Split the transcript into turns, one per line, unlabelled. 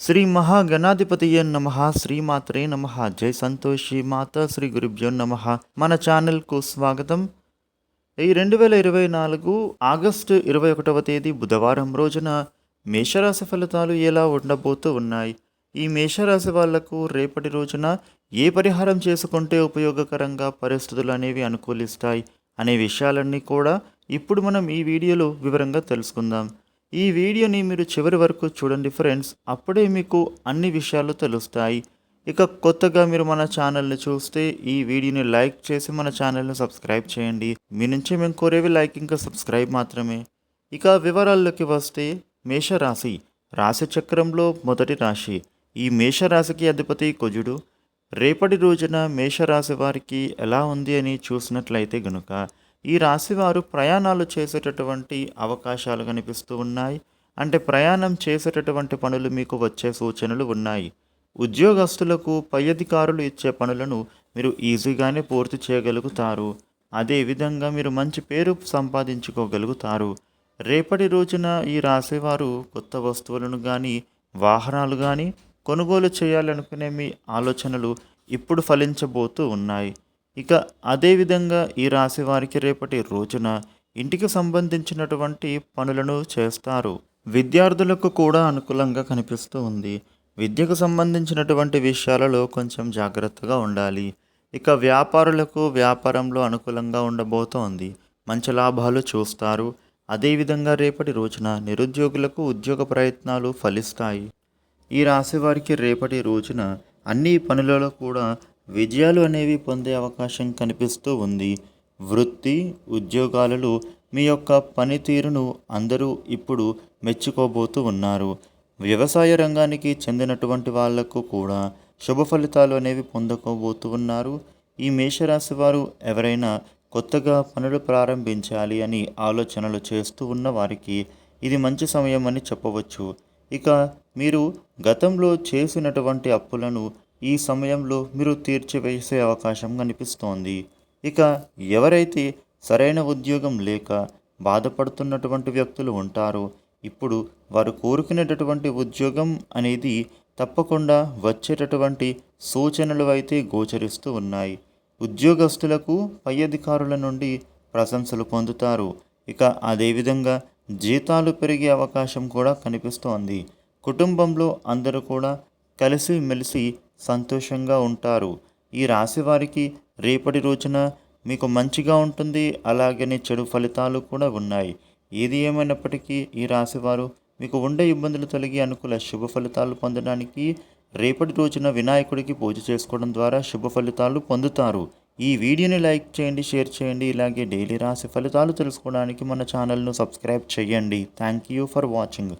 శ్రీ మహాగణాధిపతియ నమ శ్రీమాత్రే నమ. జై సంతోషి మాత శ్రీ గురుభ్యో నమ. మన ఛానల్కు స్వాగతం. ఈ రెండు వేల ఇరవై నాలుగు ఆగస్టు ఇరవై ఒకటవ తేదీ బుధవారం రోజున మేషరాశి ఫలితాలు ఎలా ఉండబోతూ ఉన్నాయి? ఈ మేషరాశి వాళ్ళకు రేపటి రోజున ఏ పరిహారం చేసుకుంటే ఉపయోగకరంగా పరిస్థితులు అనేవి అనుకూలిస్తాయి అనే విషయాలన్నీ కూడా ఇప్పుడు మనం ఈ వీడియోలో వివరంగా తెలుసుకుందాం. ఈ వీడియోని మీరు చివరి వరకు చూడండి ఫ్రెండ్స్. అప్పుడే మీకు అన్ని విషయాలు తెలుస్తాయి. ఇక కొత్తగా మీరు మన ఛానల్ని చూస్తే ఈ వీడియోని లైక్ చేసి మన ఛానల్ని సబ్స్క్రైబ్ చేయండి. మీ నుంచి మేము కోరేవి లైక్ ఇంకా సబ్స్క్రైబ్ మాత్రమే. ఇక వివరాల్లోకి వస్తే మేషరాశి. రాశి చక్రంలో మొదటి రాశి. ఈ మేషరాశికి అధిపతి కుజుడు. రేపటి రోజున మేషరాశి వారికి ఎలా ఉంది అని చూసినట్లయితే గనుక ఈ రాశివారు ప్రయాణాలు చేసేటటువంటి అవకాశాలు కనిపిస్తూ ఉన్నాయి. అంటే ప్రయాణం చేసేటటువంటి పనులు మీకు వచ్చే సూచనలు ఉన్నాయి. ఉద్యోగస్తులకు పై అధికారులు ఇచ్చే పనులను మీరు ఈజీగానే పూర్తి చేయగలుగుతారు. అదేవిధంగా మీరు మంచి పేరు సంపాదించుకోగలుగుతారు. రేపటి రోజున ఈ రాశివారు కొత్త వస్తువులను కానీ వాహనాలు కానీ కొనుగోలు చేయాలనుకునే మీ ఆలోచనలు ఇప్పుడు ఫలించబోతూ ఉన్నాయి. ఇక అదేవిధంగా ఈ రాశి వారికి రేపటి రోజున ఇంటికి సంబంధించినటువంటి పనులను చేస్తారు. విద్యార్థులకు కూడా అనుకూలంగా కనిపిస్తూ ఉంది. విద్యకు సంబంధించినటువంటి విషయాలలో కొంచెం జాగ్రత్తగా ఉండాలి. ఇక వ్యాపారులకు వ్యాపారంలో అనుకూలంగా ఉండబోతోంది. మంచి లాభాలు చూస్తారు. అదేవిధంగా రేపటి రోజున నిరుద్యోగులకు ఉద్యోగ ప్రయత్నాలు ఫలిస్తాయి. ఈ రాశి వారికి రేపటి రోజున అన్ని పనులలో కూడా విజయాలు అనేవి పొందే అవకాశం కనిపిస్తూ ఉంది. వృత్తి ఉద్యోగాలలో మీ యొక్క పనితీరును అందరూ ఇప్పుడు మెచ్చుకోబోతూ ఉన్నారు. వ్యవసాయ రంగానికి చెందినటువంటి వాళ్ళకు కూడా శుభ ఫలితాలు అనేవి పొందుకోబోతూ ఉన్నారు. ఈ మేషరాశి వారు ఎవరైనా కొత్తగా పనులు ప్రారంభించాలి అని ఆలోచనలు చేస్తూ ఉన్న వారికి ఇది మంచి సమయం అని చెప్పవచ్చు. ఇక మీరు గతంలో చేసినటువంటి అప్పులను ఈ సమయంలో మీరు తీర్చివేసే అవకాశం కనిపిస్తోంది. ఇక ఎవరైతే సరైన ఉద్యోగం లేక బాధపడుతున్నటువంటి వ్యక్తులు ఉంటారో ఇప్పుడు వారు కోరుకునేటటువంటి ఉద్యోగం అనేది తప్పకుండా వచ్చేటటువంటి సూచనలు అయితే గోచరిస్తూ ఉన్నాయి. ఉద్యోగస్తులకు పై అధికారుల నుండి ప్రశంసలు పొందుతారు. ఇక అదేవిధంగా జీతాలు పెరిగే అవకాశం కూడా కనిపిస్తోంది. కుటుంబంలో అందరూ కూడా కలిసి మెలిసి సంతోషంగా ఉంటారు. ఈ రాశి వారికి రేపటి రోజున మీకు మంచిగా ఉంటుంది. అలాగనే చెడు ఫలితాలు కూడా ఉన్నాయి. ఏది ఏమైనప్పటికీ ఈ రాశివారు మీకు ఉండే ఇబ్బందులు తొలగి అనుకూల శుభ ఫలితాలు పొందడానికి రేపటి రోజున వినాయకుడికి పూజ చేసుకోవడం ద్వారా శుభ ఫలితాలు పొందుతారు. ఈ వీడియోని లైక్ చేయండి షేర్ చేయండి. ఇలాగే డైలీ రాశి ఫలితాలు తెలుసుకోవడానికి మన ఛానల్ను సబ్స్క్రైబ్ చేయండి. Thank you for watching.